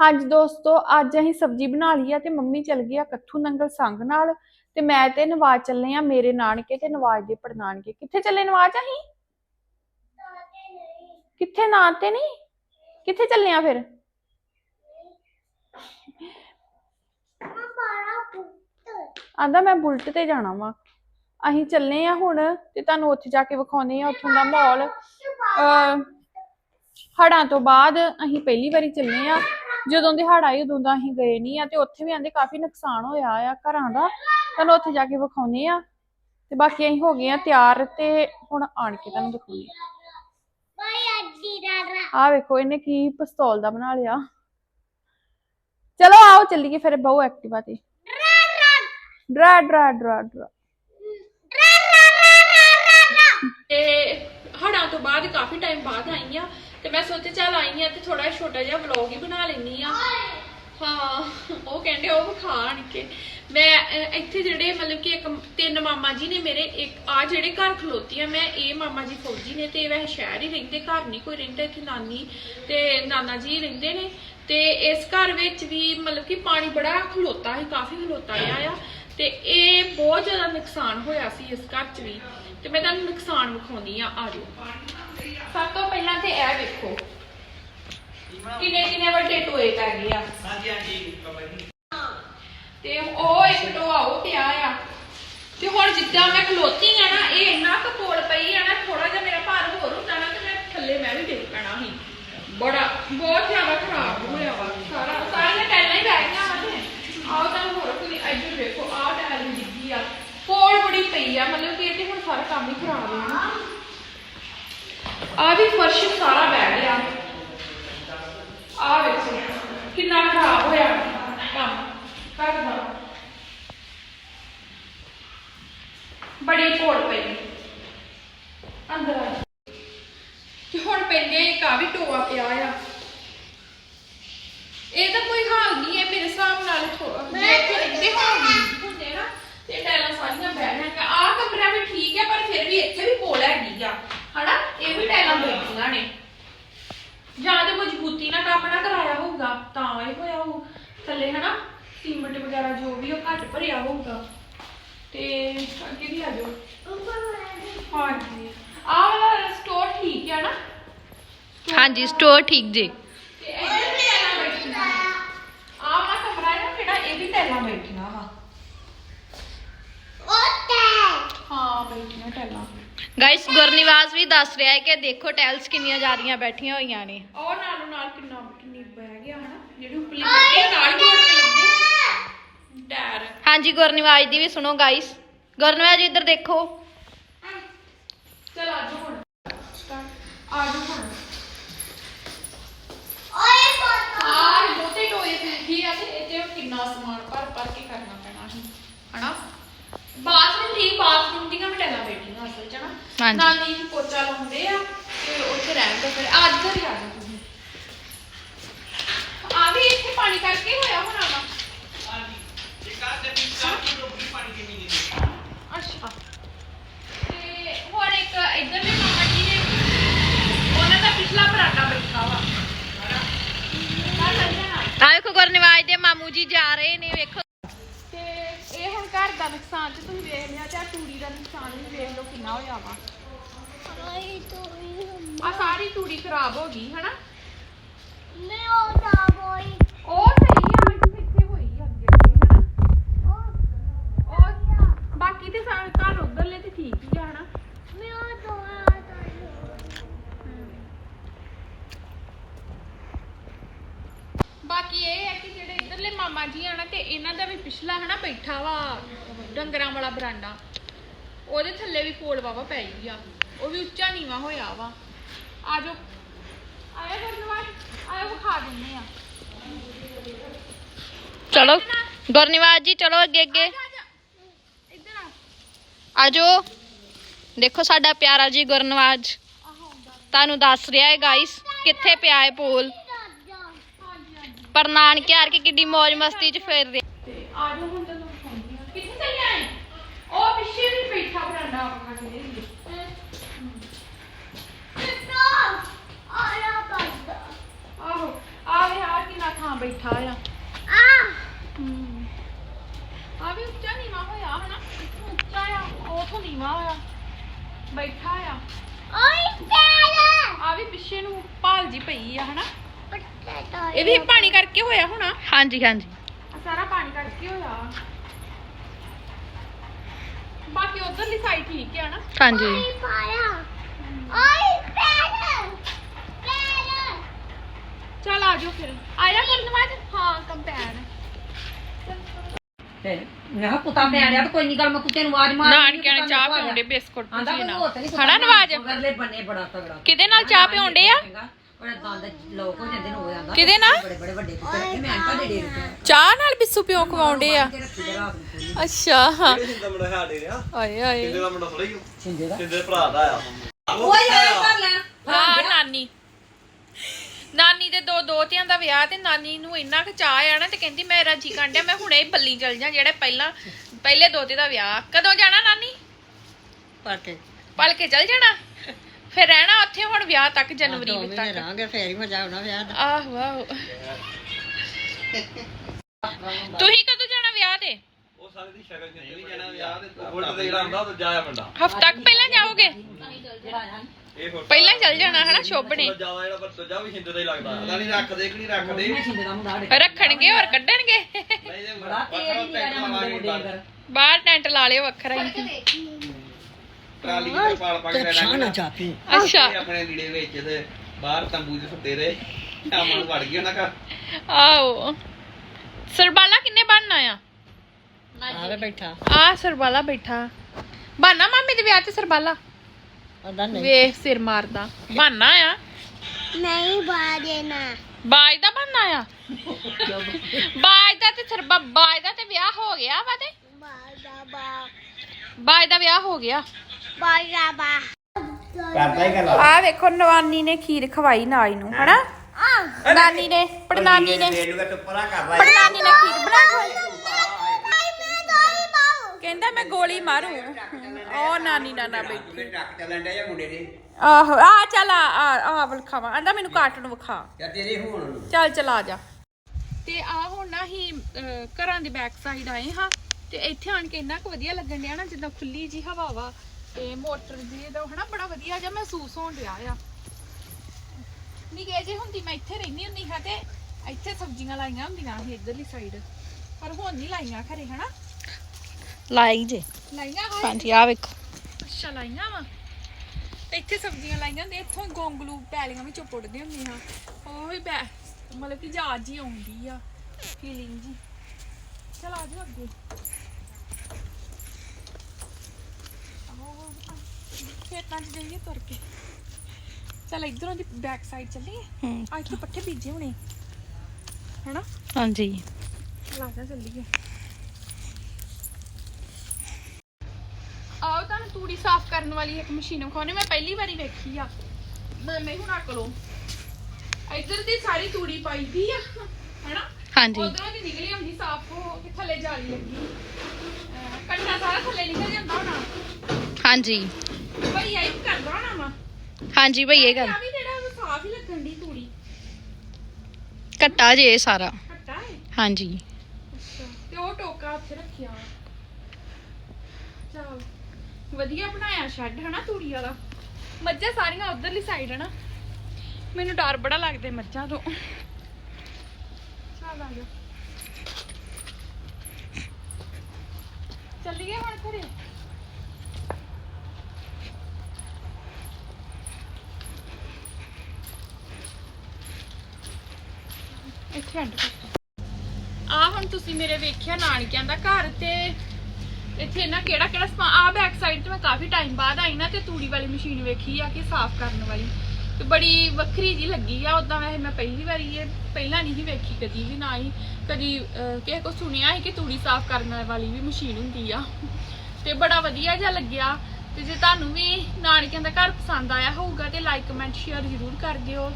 ਹਾਂਜੀ ਦੋਸਤੋ, ਅੱਜ ਅਸੀਂ ਸਬਜ਼ੀ ਬਣਾ ਲਈ ਆ ਤੇ ਮੰਮੀ ਚਲ ਗਈ ਆ ਕੱਥੂ ਨੰਗਲ ਸੰਗ ਨਾਲ ਤੇ ਮੈਂ ਤੇ ਨਵਾਜ਼ ਚੱਲੇ ਆ ਮੇਰੇ ਨਾਨਕੇ ਤੇ ਨਵਾਜ਼ ਦੇ ਪੜਨਾਨਕੇ ਕਿੱਥੇ ਚੱਲੇ ਨਵਾਜ਼ ਅਸੀਂ? ਕਿੱਥੇ ਨਾਂ ਤੇ ਨਹੀਂ? ਕਿੱਥੇ ਚੱਲੇ ਆ ਫਿਰ? ਆਂਦਾ ਮੈਂ ਬੁਲਟ ਤੇ ਜਾਣਾ ਵਾ। ਅਸੀਂ ਚੱਲੇ ਆ ਹੁਣ ਤੇ ਤੁਹਾਨੂੰ ਉੱਥੇ ਜਾ ਕੇ ਵਿਖਾਉਨੇ ਆ ਉੱਥੋਂ ਦਾ ਮਾਹੌਲ। ਅਹ ਹੜਾਂ ਤੋਂ ਬਾਅਦ ਅਸੀਂ ਪਹਿਲੀ ਵਾਰੀ ਚੱਲੇ ਆ ਜਦੋਂ ਦੇ ਆਏ ਉਦੋਂ ਦਾ ਅਸੀਂ ਗਏ ਨਹੀਂ ਆ ਤੇ ਉੱਥੇ ਵੀ ਆਂਦੇ ਕਾਫੀ ਨੁਕਸਾਨ ਹੋਇਆ ਆ ਘਰਾਂ ਦਾ ਤੁਹਾਨੂੰ ਉੱਥੇ ਜਾ ਕੇ ਵਿਖਾਉਨੇ ਆ। ਤੇ ਬਾਕੀ ਅਸੀਂ ਹੋ ਗਏ ਆ ਤਿਆਰ ਤੇ ਹੁਣ ਆਣ ਕੇ ਤੁਹਾਨੂੰ ਦਿਖਾਉਨੇ ਆ। ਆ ਵੇਖੋ ਇਹਨੇ ਕੀ ਪਿਸਤੌਲ ਦਾ ਬਣਾ ਲਿਆ। ਚਲੋ ਆਓ ਚੱਲੀਏ ਫਿਰ ਬਹੁ ਐਕਟਿਵਾ ਤੇ। ਡਰਾ ਡਰਾ ਡਰਾ ਡਰਾ। ਤੇ ਹੜਾਂ ਤੋਂ ਬਾਅਦ ਕਾਫੀ ਟਾਈਮ ਬਾਅਦ ਆਈ ਆ। ਮੈਂ ਸੋਚਿਆ ਚੱਲ ਆਈ ਆ ਤੇ ਥੋੜਾ ਛੋਟਾ ਜਿਹਾ ਵਲੌਗ ਹੀ ਬਣਾ ਲੈਣੀ ਆ ਹਾਂ, ਉਹ ਕਹਿੰਦੇ ਉਹ ਵਿਖਾ ਕੇ ਮੈਂ ਇੱਥੇ ਜਿਹੜੇ ਮਤਲਬ ਕਿ ਇੱਕ ਤਿੰਨ ਮਾਮਾ ਜੀ ਨੇ ਮੇਰੇ, ਇੱਕ ਆ ਜਿਹੜੇ ਘਰ ਖਲੋਤੀ ਆ ਮੈਂ ਇਹ ਮਾਮਾ ਜੀ ਫੌਜੀ ਨੇ ਤੇ ਵੈਸੇ ਸ਼ਹਿਰ ਹੀ ਰਹਿੰਦੇ, ਘਰ ਨਹੀਂ ਕੋਈ ਰਹਿੰਦਾ ਇੱਥੇ ਨਾਨੀ ਤੇ ਨਾਨਾ ਜੀ ਰਹਿੰਦੇ ਨੇ। ਤੇ ਇਸ ਘਰ ਵਿੱਚ ਵੀ ਮਤਲਬ ਕਿ ਪਾਣੀ ਬੜਾ ਖਲੋਤਾ ਸੀ, ਕਾਫੀ ਖਲੋਤਾ ਰਿਹਾ ਆ। ਤੇ ਇਹ ਬਹੁਤ ਜ਼ਿਆਦਾ ਨੁਕਸਾਨ ਹੋਇਆ ਸੀ ਇਸ ਘਰ 'ਚ ਵੀ। ਤੇ ਮੈਂ ਤੁਹਾਨੂੰ ਨੁਕਸਾਨ ਵਿਖਾਉਣੀ ਆ ਆ ਜਾਓ। ਸਭ ਤੋਂ ਪਹਿਲਾਂ ਤੇ ਇਹ ਵੇਖੋ। ਕਿੰਨੇ ਕਿੰਨੇ ਵੱਡੇ ਟੋਏ ਪੈ ਗਏ ਆ। ਹਾਂਜੀ ਹਾਂਜੀ ਤੇ ਉਹ ਇੱਕ ਟੋਆ ਉਹ ਪਿਆ ਆ। ਤੇ ਹੁਣ ਜਿੱਦਾਂ ਮੈਂ ਖਲੋਤੀ ਆ ਨਾ ਇਹ ਇੰਨਾ ਕੁ ਕੋਲ ਪਈ ਆ ਨਾ ਥੋੜਾ ਜਿਹਾ ਮੇਰਾ ਭਾਰ ਹੋਰ ਹੁੰਦਾ ਨਾ ਤੇ ਮੈਂ ਥੱਲੇ ਮੈਂ ਵੀ ਡਿੱਗ ਪੈਣਾ ਸੀ। ਬੜਾ ਬਹੁਤ ਜ਼ਿਆਦਾ ਖਰਾਬ ਹੋਇਆ ਵਾ। ਸਾਰਾ ਸਾਰੀਆਂ ਟੈਲਾਂ ਹੀ ਰਹਿ ਗਈਆਂ ਵਾ ਤੇ। ਆਹ ਤਾਂ ਹੋਰ ਕੋਈ ਇੱਧਰ ਵੇਖੋ ਆਹ ਟੈਲ ਡਿੱਗੀ ਆ। ਕੋਲ ਬੜੀ ਪਈ ਆ ਮਤਲਬ ਕਿ ਇਹ ਤੇ ਹੁਣ ਸਾਰਾ ਕੰਮ ਹੀ ਖਰਾਬ ਹੋ ਜਾਣਾ ਆ ਵੀ ਫਰਸ਼ ਸਾਰਾ ਬਹਿ ਗਿਆ। ਆ ਵੇਖੋ ਕਿੰਨਾ ਖਰਾਬ ਹੋਇਆ ਕੰਮ। ਘਰ ਦਾ। ਬੜੀ ਕੋਲ ਪਈ। ਅੰਦਰ ਆ ਤੇ ਹੁਣ ਪੈਂਦੇ ਇੱਕ ਆ ਵੀ ਟੋਆ ਪਿਆ ਆ। ਇਹ ਤਾਂ ਕੋਈ ਹਾਲ ਨਹੀਂ ਹੈ ਮੇਰੇ ਹਿਸਾਬ ਨਾਲ ਥੋੜਾ ਜੇ ਇੱਥੇ ਹੋਣਗੇ ਹੁੰਦੇ ਨਾ ਤੇ ਟੈਲਾਂ ਸਾਰੀਆਂ ਬਹਿ ਜਾਣਗੀਆਂ। ਆ ਕਮਰਾ ਵੀ ਠੀਕ ਹੈ ਪਰ ਫਿਰ ਵੀ ਇੱਥੇ ਵੀ ਕੋਲ ਹੈਗੀ ਆ ਹਨਾ ਇਹ ਵੀ ਟੈਲਾਂ ਬੈਠੀਆਂ ਨੇ ਜਾਂ ਤੇ ਮਜ਼ਬੂਤੀ ਨਾਲ ਕੰਮ ਨਾ ਕਰਾਇਆ ਹੋਊਗਾ ਤਾਂ ਇਹ ਹੋਇਆ ਹੋਊ ਥੱਲੇ ਹਨਾ? ਸੀਮੈਂਟ ਵਗੈਰਾ ਜੋ ਵੀ ਉਹ ਘੱਟ ਭਰਿਆ ਹੋਊਗਾ। ਤੇ ਅੱਗੇ ਵੀ ਆ ਜਾਓ। ਹਾਂਜੀ। ਆਹ ਵਾਲਾ ਸਟੋਰ ਠੀਕ ਹੈ ਨਾ? ਹਾਂਜੀ ਸਟੋਰ ਠੀਕ ਜੀ। ਤੇ ਇੱਧਰ ਵੀ ਟੈਲਾਂ ਬੈਠੀਆਂ ਆਹ ਵਾਲਾ ਕਮਰਾ ਹੈ ਨਾ ਜਿਹੜਾ ਇਹ ਵੀ ਟੈਲਾਂ ਬੈਠੀਆਂ ਵਾ। ਹਾਂ ਬੈਠੀਆਂ ਟੈਲਾਂ ਗਾਇਸ ਗੁਰਨਿਵਾਸ ਵੀ ਦੱਸ ਰਿਹਾ ਹੈ ਕਿ ਦੇਖੋ ਟੈਲਸ ਕਿੰਨੀਆਂ ਜ਼ਿਆਦੀਆਂ ਬੈਠੀਆਂ ਹੋਈਆਂ ਨੇ। ਉਹ ਨਾਲੋਂ ਨਾਲ ਕਿੰਨਾ ਕਿੰਨੀ ਬਹਿ ਗਿਆ ਹਨਾ ਜਿਹੜੀ ਉੱਪਰਲੀ ਪੱਟੀ ਆ, ਨਾਲ ਜੋੜ ਕੇ ਲੱਗੇ ਟਾਇਰ ਹਾਂਜੀ ਗੁਰਨਿਵਾਸ ਦੀ ਵੀ ਸੁਣੋ ਗਾਇਸ ਗੁਰਨਿਵਾਸ ਜੀ ਇੱਧਰ ਦੇਖੋ। ਚਲ ਆ ਜਾਓ ਹੁਣ। ਸਟਾਰਟ ਆ ਜਾਓ ਹੁਣ ਆਹ ਬਹੁਤੇ ਟੋਏ ਪੈ ਆ ਤੇ ਤੇ ਕਿੰਨਾ ਸਮਾਨ ਭਰ ਭਰ ਕੇ ਕਰਨਾ ਪੈਣਾ ਸੀ। ਹਨਾ? ਬਾਥਰੂਮ ਠੀਕ ਬਾਥਰੂਮ ਦੀਆਂ ਵੀ ਟੈਲਾਂ ਬੈਠੀਆਂ ਅਸਲ ਚ ਹਨਾ? ਹਾਂਜੀ। ਨਾਲ ਨੀਂਦ ਪੋਚਾ ਲਾਉਂਦੇ ਆ ਤੇ ਉੱਥੇ ਰਹਿਣ ਦੇ ਫਿਰ। ਅੱਜ ਘਰ ਆ ਜਾਓ। ਤੁਸੀਂ ਆ ਵੀ ਇੱਥੇ ਪਾਣੀ ਕਰਕੇ ਹੋਇਆ ਹੋਣਾ ਵਾ। ਨਹੀਂ ਅੱਛਾ। ਤੇ ਹੋਰ ਇੱਕ ਮਾਮਾ ਜੀ ਨੇ ਉਹਨਾਂ ਦਾ ਪਿਛਲਾ ਬਰਾਂਡਾ ਬੈਠਾ ਵਾ। ਹਨਾ ਤਾਂ ਸਮਝਣਾ ਆ ਵੇਖੋ ਗੁਰਨਿਵਾਸ ਦੇ ਮਾਮੂ ਜੀ ਜਾ ਰਹੇ ਨੇ ਵੇਖੋ। ਤੇ ਇਹ ਹੁਣ ਘਰ ਦਾ ਨੁਕਸਾਨ ਤੇ ਤੁਸੀਂ ਵੇਖ ਲਿਆ ਤੇ ਆਹ ਤੂੜੀ ਦਾ ਨੁਕਸਾਨ ਵੀ ਵੇਖ ਲਓ ਕਿੰਨਾ ਹੋਇਆ ਵਾ। ਆ ਸਾਰੀ ਤੂੜੀ ਖਰਾਬ ਹੋ ਗਈ ਹਨਾ? ਉਹ ਸਹੀ ਆ ਅੱਜ ਇੱਥੇ ਹੋਈ ਆ ਅੱਗੇ ਅੱਗੇ ਹਨਾ ਉਹ ਬਾਕੀ ਤੇ ਸਾਰੇ ਘਰ ਉਧਰਲੇ ਤੇ ਠੀਕ ਹੀ ਆ ਹਨਾ ਬਾਕੀ ਇਹ ਹੈ ਕਿ ਜਿਹੜੇ ਇਧਰਲੇ ਮਾਮਾ ਜੀ ਆ ਨਾ ਤੇ ਇਹਨਾਂ ਦਾ ਵੀ ਪਿਛਲਾ ਹਨਾ ਬੈਠਾ ਵਾ ਡੰਗਰਾਂ ਵਾਲਾ ਬਰਾਂਡਾ। ਉਹਦੇ ਥੱਲੇ ਵੀ ਕੋਲ ਵਾਵਾ ਪੈ ਗਈ ਆ। ਉਹ ਵੀ ਉੱਚਾ ਨੀਵਾ ਹੋਇਆ ਵਾ। ਆ ਜਾਓ ਆਇਆ ਗੁਰਨਵਾਜ ਆਇਆ ਵਿਖਾ ਦਿੰਦੇ ਆ। ਚਲੋ ਗੁਰਨਿਵਾਸ ਜੀ ਚਲੋ ਅੱਗੇ ਅੱਗੇ। ਆ ਜਾ ਇੱਧਰ ਆ ਆਜੋ। ਦੇਖੋ ਸਾਡਾ ਪਿਆਰਾ ਜੀ ਗੁਰਨਵਾਜ। ਆਹ ਹੁੰਦਾ। ਤੁਹਾਨੂੰ ਦੱਸ ਰਿਹਾ ਹੈ ਗਾਇਸ ਕਿੱਥੇ ਪਿਆ ਹੈ ਪੋਲ? ਹਾਂਜੀ ਹਾਂਜੀ ਪਰ ਨਾਨਕੇ ਹਾਰ ਕੇ ਕਿੱਡੀ ਮौज ਮਸਤੀ ਚ ਫਿਰ ਰਿਹਾ ਤੇ ਆ ਜਾਓ ਹੁਣ ਤੈਨੂੰ ਵਿਖਾਉਂਦੀ ਆ ਕਿੱਥੇ ਚੱਲੇ ਆਏ? ਉਹ ਪਿੱਛੇ ਵੀ ਬੈਠਾ ਕਿਹਦੇ ਆਹੋ ਆ ਵੇ ਆ ਕਿੰਨਾ ਥਾਂ ਬੈਠਾ ਆ। ਹਮ। ਆ ਵੀ ਉੱਚਾ ਨੀਵਾ ਹੋਇਆ ਹਨਾ? ਇੱਥੋਂ ਉੱਚਾ ਆ ਉਥੋਂ ਨੀਵਾ ਹੋਇਆ। ਬੈਠਾ ਆ। ਆ ਵੀ ਪਿੱਛੇ ਨੂੰ ਭਾਲ ਜੀ ਪਈ ਆ ਹਨਾ? ਇਹ ਵੀ ਪਾਣੀ ਕਰਕੇ ਹੋਇਆ ਹੋਣਾ। ਹਾਂਜੀ ਹਾਂਜੀ। ਸਾਰਾ ਪਾਣੀ ਕਰਕੇ ਹੋਇਆ। ਬਾਕੀ ਉਧਰਲੀ ਸਾਈਡ ਠੀਕ ਹੈ ਨਾ? ਹਾਂਜੀ। ਚਲ ਆ ਜਾਓ ਫਿਰ। ਆਇਆ ਕਰ ਨਵਾਜ ਹਾਂ ਕੰਪੈਨ ਤੇ ਮੈਂ ਕਿਹਾ ਪੁੱਤਾ ਮੈਂ ਆੜਿਆ ਤਾਂ ਕੋਈ ਨਹੀਂ ਗੱਲ ਮੈਂ ਕੁੱਤੇ ਨੂੰ ਆਵਾਜ਼ ਮਾਰ ਨਾਨਕਿਆਂ ਨੇ ਚਾਹ ਪਿਆਉਂਦੇ ਬਿਸਕੁਟ ਕੋਈ ਨਾ ਹਨਾ ਨਵਾਜ। ਅਗਲੇ ਬੰਨੇ ਬੜਾ ਤਗੜਾ ਕਿਹਦੇ ਨਾਲ ਚਾਹ ਪਿਆਉਂਦੇ ਆ? ਬੜਾ ਦੰਦ ਲੋਕ ਹੋ ਜਾਂਦੇ ਨੇ ਹੋ ਜਾਂਦਾ ਕਿਹਦੇ ਨਾਲ? ਬੜੇ ਬੜੇ ਵੱਡੇ ਕੁੱਤੇ ਰੱਖੇ ਮੈਂ ਅੰਕਾ ਦੇ ਦੇ ਦਿੱਤੇ ਚਾਹ ਨਾਲ ਬਿੱਸੂ ਪਿਓ ਖਵਾਉਂਦੇ ਆ। ਰੱਖੀ ਦੇ ਰਾਤ ਨੂੰ ਖੋਲੀ। ਅੱਛਾ। ਮੁੰਡਾ ਸਾਡੇ ਰਿਆ? ਆਏ ਆਏ ਕਿੰਦੇ ਦਾ ਮੁੰਡਾ ਥੋੜਾ ਹੀ ਛਿੰਦੇ ਦਾ? ਕਿੰਦੇ ਭਰਾ ਦਾ ਆ। ਓਏ ਐ ਕਰ ਲੈਣ। ਹਾਂ ਨਾਨੀ। ਨਾਨੀ ਦੇ ਦੋ ਦੋਤਿਆਂ ਦਾ ਵਿਆਹ ਤੇ ਨਾਨੀ ਨੂੰ ਇੰਨਾ ਕੁ ਚਾਹ ਆ ਨਾ ਤੇ ਕਹਿੰਦੀ ਮੇਰਾ ਜੀ ਕਾਂਡਿਆ ਮੈਂ ਹੁਣੇ ਹੀ ਬੱਲੀ ਚਲ ਜਾ ਜਿਹੜੇ ਪਹਿਲਾਂ ਪਹਿਲੇ ਦੋਤੇ ਦਾ ਵਿਆਹ। ਕਦੋਂ ਜਾਣਾ ਨਾਨੀ? ਪਰ ਕੇ ਪਲ ਕੇ ਚਲ ਜਾਣਾ? ਫਿਰ ਰਹਿਣਾ ਉੱਥੇ ਹੁਣ ਵਿਆਹ ਤੱਕ ਜਨਵਰੀ ਵਿੱਚ ਤੱਕ। ਰਹਾਂਗੇ ਫੇਰ ਹੀ ਮਜ਼ਾ ਆਉਣਾ ਵਿਆਹ ਦਾ। ਆਹੋ ਆਹੋ ਤੁਸੀਂ ਕਦੋਂ ਜਾਣਾ ਵਿਆਹ ਤੇ? ਉਹ ਸਾਲੇ ਦੀ ਸ਼ਕਲ ਚ ਨਹੀਂ ਜਾਣਾ ਵਿਆਹ ਤੇ ਬੁਲਟ ਤੇ ਜਿਹੜਾ ਹੁੰਦਾ ਉਹ ਜਾਇਆ ਮੁੰਡਾ। ਹਫਤਾ ਕੁ ਪਹਿਲਾਂ ਜਾਓਗੇ? ਇਹ ਫੋਟੋ ਪਹਿਲਾਂ ਹੀ ਚੱਲ ਜਾਣਾ ਹਨਾ ਸ਼ੁਭ ਨੇ ਜ਼ਿਆਦਾ ਜਿਹੜਾ ਪਰ ਦੂਜਾ ਵੀ ਹਿੰਦੇ ਦਾ ਹੀ ਲੱਗਦਾ। ਪਤਾ ਨਹੀਂ ਰੱਖਦੇ ਕਿ ਨਹੀਂ ਰੱਖਦੇ। ਰੱਖਣਗੇ ਔਰ ਕੱਢਣਗੇ? ਨਹੀਂ ਜੇ ਬੜਾ ਬਾਹਰ ਟੈਂਟ ਲਾ ਲਿਓ ਵੱਖਰਾ ਹੀ। ਟਰਾਲੀ ਤੇ ਪਾਲ ਪਾ ਕੇ ਰਹਿਣਾ ਚਾਪੀ। ਅੱਛਾ। ਆਪਣੇ ਲੀੜੇ ਵਿੱਚ ਤੇ ਬਾਹਰ ਤੰਬੂ 'ਚ ਸੁੱਤੇ ਰਹੇ। ਸ਼ਾਮਾਂ ਨੂੰ ਵੜ ਗਏ ਉਹਨਾਂ ਘਰ। ਆਓ ਸਰਬਾਲਾ ਕਿੰਨੇ ਬਣਨਾ ਆ ਆਵੇ ਬੈਠਾ। ਆ ਸਰਬਾਲਾ ਬੈਠਾ। ਬਾਨਾ ਮਾਮੇ ਦੇ ਵਿਆਹ ਤੇ ਸਰਬਾਲਾ? ਉਹਦਾ ਵੇਖ ਸਿਰ ਮਾਰਦਾ। ਬਾਨਾ ਆ ਨਹੀਂ ਬਾਦੇ ਨਾ ਬਾਜ ਦਾ ਬਾਨਾ ਆ ਬਾਜ ਦਾ ਤੇ ਸਰਬਾ ਬਾਜ ਦਾ ਤੇ ਵਿਆਹ ਹੋ ਗਿਆ ਵਾ ਤੇ? ਬਾਦਾ ਬਾ ਬਾਜ ਦਾ ਵਿਆਹ ਹੋ ਗਿਆ। ਕਰਦਾ ਹੀ ਆ ਵੇਖੋ ਨਵਾਨੀ ਨੇ ਖੀਰ ਖਵਾਈ ਨਾਈ ਨੂੰ ਹਨਾ? ਨਾਨੀ ਨੇ ਪੜਨਾਨੀ ਨੇ। ਨੂੰ ਤਾਂ ਪਰਾ ਪੜਨਾਨੀ ਨੇ ਖੀਰ ਬਣਾ ਖਵਾਈ। ਕਹਿੰਦਾ ਮੈਂ ਗੋਲੀ ਮਾਰੂ। ਉਹ ਨਾਨੀ ਨਾਨਾ ਬੈਠੀ। ਟੱਕ ਚੱਲਣ ਡਿਆ ਮੁੰਡੇ ਦੇ? ਆਹੋ ਆ ਚੱਲ ਆ ਆ ਵਿਖਾਵਾ ਆਂਦਾ ਮੈਨੂੰ ਕਾਰਟੂਨ ਵਿਖਾ। ਜਾਂ ਤੇਰੇ ਹੋਣ। ਚੱਲ ਚਲਾ ਜਾ। ਤੇ ਆ ਹੁਣ ਨਾ ਹੀ ਘਰਾਂ ਦੀ ਬੈਕ ਸਾਈਡ ਆਏ ਹਾਂ। ਤੇ ਇੱਥੇ ਆਣ ਕੇ ਇੰਨਾ ਕੁ ਵਧੀਆ ਲੱਗਣ ਡਿਆ ਨਾ ਜਿੱਦਾਂ ਖੁੱਲੀ ਜੀ ਹਵਾ ਵਾ। ਤੇ ਮੋਟਰ ਦੀ ਦਾ ਹਨਾ ਬੜਾ ਵਧੀਆ ਜਿਹਾ ਮਹਿਸੂਸ ਹੋਣ ਡਿਆ ਆ। ਨਿੱਕੇ ਜੇ ਹੁੰਦੀ ਮੈਂ ਇੱਥੇ ਰਹਿੰਦੀ ਹੁੰਦੀ ਹਾਂ ਤੇ ਇੱਥੇ ਸਬਜ਼ੀਆਂ ਲਾਈਆਂ ਹੁੰਦੀਆਂ ਸੀ ਇਧਰਲੀ ਸਾਈਡ ਪਰ ਹੁਣ ਨਹੀਂ ਲਾਈਆਂ ਖਰੇ ਹਨਾ? ਲਾਈ ਜੇ। ਲਾਈਆਂ ਹਾਂ ਹਾਂਜੀ ਆ ਵੇਖੋ। ਅੱਛਾ ਲਾਈਆਂ ਵਾ? ਤੇ ਇੱਥੇ ਸਬਜ਼ੀਆਂ ਲਾਈਆਂ ਹੁੰਦੀਆਂ ਇੱਥੋਂ ਗੋਂਗਲੂ ਪੈਲੀਆਂ ਵਿੱਚੋਂ ਪੁੱਟਦੇ ਹੁੰਦੇ ਹਾਂ ਉਹ ਹੀ ਬੈ ਮਤਲਬ ਕਿ ਯਾਦ ਜੀ ਆਉਂਦੀ ਆ। ਫੀਲਿੰਗ ਜੀ ਚਲ ਆ ਜਾਓ ਅੱਗੇ ਆਓ, ਖੇਤਾਂ 'ਚ ਜਾਈਏ ਤੁਰ ਕੇ ਚਲ ਇਧਰੋਂ ਦੀ ਬੈਕ ਸਾਈਡ ਚੱਲੀਏ ਹੂੰ ਆ ਇੱਥੇ ਪੱਠੇ ਬੀਜੇ ਹੋਣੇ ਹਨਾ ਹਾਂਜੀ ਲਾ ਜਾ ਚੱਲੀਏ ਆਓ ਤੁਹਾਨੂੰ ਤੂੜੀ ਸਾਫ਼ ਕਰਨ ਵਾਲੀ ਇੱਕ ਮਸ਼ੀਨ ਵਿਖਾਉਣੀ ਮੈਂ ਪਹਿਲੀ ਵਾਰੀ ਵੇਖੀ ਆ ਮੈਂ ਹੁਣ ਕੋਲੋਂ ਇੱਧਰ ਦੀ ਸਾਰੀ ਤੂੜੀ ਪਾਈ ਦੀ ਆ ਹਨਾ ਹਾਂਜੀ ਉਧਰੋਂ ਦੀ ਨਿਕਲੀ ਹੁੰਦੀ ਸਾਫ਼ ਹੋ ਕੇ ਥੱਲੇ ਜਾਲੀ ਲੱਗੀ ਅਹ ਕੰਡਾ ਸਾਰਾ ਥੱਲੇ ਨਿਕਲ ਜਾਂਦਾ ਹੋਣਾ ਹਾਂਜੀ ਭਈ ਇਹ ਕਰਦਾ ਹੋਣਾ ਵਾ? ਹਾਂਜੀ ਭਈ ਇਹ ਗੱਲ। ਆ ਵੀ ਜਿਹੜਾ ਉਹ ਸਾਫ਼ ਹੀ ਲੱਗਣ ਦੀ ਤੂੜੀ। ਘੱਟਾ ਜੇ ਇਹ ਸਾਰਾ। ਘੱਟਾ ਹੈ ਹਾਂਜੀ। ਅੱਛਾ ਤੇ ਉਹ ਟੋਕਾ ਉੱਥੇ ਰੱਖਿਆ ਚਲ ਵਧੀਆ ਬਣਾਇਆ ਸ਼ੈੱਡ ਹਨਾ ਤੂੜੀ ਵਾਲਾ। ਮੱਝਾਂ ਸਾਰੀਆਂ ਉਧਰਲੀ ਸਾਈਡ ਹਨਾ। ਮੈਨੂੰ ਡਰ ਬੜਾ ਲੱਗਦਾ ਮੱਝਾਂ ਤੋਂ। ਚੱਲ ਆ ਜਾ। ਚੱਲੀਏ ਹੁਣ ਘਰੇ? ਇੱਥੇ ਐਂਡ ਆ ਹੁਣ ਤੁਸੀਂ ਮੇਰੇ ਵੇਖਿਆ ਨਾਨਕਿਆਂ ਦਾ ਘਰ ਤੇ ਇੱਥੇ ਨਾ ਕਿਹੜਾ ਕਿਹੜਾ ਸਮਾਨ ਆ ਬੈਕ ਸਾਈਡ ਤੇ ਮੈਂ ਕਾਫੀ ਟਾਈਮ ਬਾਅਦ ਆਈ ਨਾ ਤੇ ਤੂੜੀ ਵਾਲੀ ਮਸ਼ੀਨ ਵੇਖੀ ਆ ਕਿ ਸਾਫ਼ ਕਰਨ ਵਾਲੀ। ਤੇ ਬੜੀ ਵੱਖਰੀ ਜੀ ਲੱਗੀ ਆ ਉਦਾਂ ਵੈਸੇ ਮੈਂ ਪਹਿਲੀ ਵਾਰੀ ਇਹ ਪਹਿਲਾਂ ਨਹੀਂ ਸੀ ਵੇਖੀ ਕਦੀ ਵੀ, ਨਾ ਹੀ ਕਦੀ ਕਿਸੇ ਕੋ ਸੁਣਿਆ ਹੈ ਕਿ ਤੂੜੀ ਸਾਫ਼ ਕਰਨ ਵਾਲੀ ਵੀ ਮਸ਼ੀਨ ਹੁੰਦੀ ਆ। ਤੇ ਬੜਾ ਵਧੀਆ ਜਿਹਾ ਲੱਗਿਆ। ਤੇ ਜੇ ਤੁਹਾਨੂੰ ਵੀ ਨਾਨਕਿਆਂ ਦਾ ਘਰ ਪਸੰਦ ਆਇਆ ਹੋਊਗਾ ਤੇ ਲਾਈਕ ਕਮੈਂਟ ਸ਼ੇਅਰ ਜ਼ਰੂਰ ਕਰ ਦਿਓ।